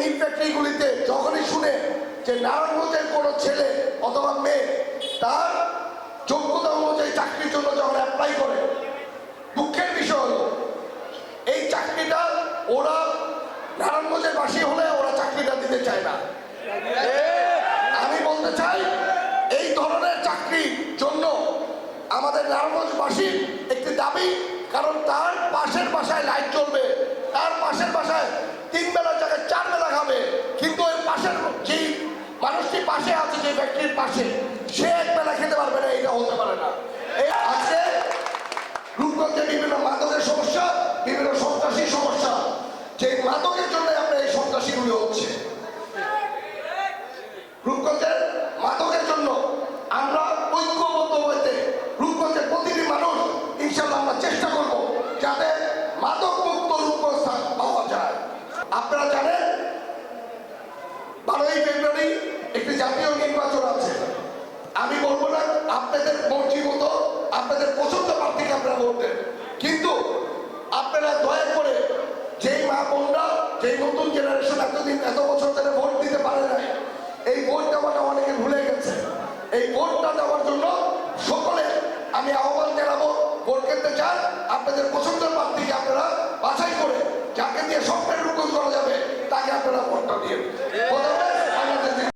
মিল ফ্যাক্টরিগুলিতে যখনই শুনে যে নারায়ণগঞ্জের কোনো ছেলে অথবা মেয়ে তার যোগ্যতা অনুযায়ী চাকরির জন্য যখন অ্যাপ্লাই করে, দুঃখের বিষয় হলো, এই চাকরিটা ওরা নারায়ণগঞ্জের বাসী হলে ওরা চাকরিটা দিতে চায় না। আমি বলতে চাই, এই ধরনের চাকরির জন্য আমাদের নারায়ণগঞ্জবাসীর একটি দাবি, কারণ তার পাশের বাসায় লাইট চলবে পাশে আছে যে ব্যক্তির পাশে, সে এক বেলা খেতে পারবে না এটা হতে পারে না। এই আজকে রূপগঞ্জে বিভিন্ন মাদকের সমস্যা, বিভিন্ন সন্ত্রাসী সমস্যা। যে মাদকের জন্য আমরা এই সন্ত্রাসীগুলি হচ্ছে। রূপগঞ্জের আপনারা দয়া করে যেই মা বোনরা, যেই নতুন জেনারেশন এতদিন, এত বছর ধরে ভোট দিতে পারে না এই ভোট দেওয়াটা অনেকে ভুলে গেছে। এই ভোটটা দেওয়ার জন্য সকলে আমি আহ্বান জানাব, ভোট খেতে যান, আপনাদের প্রচুর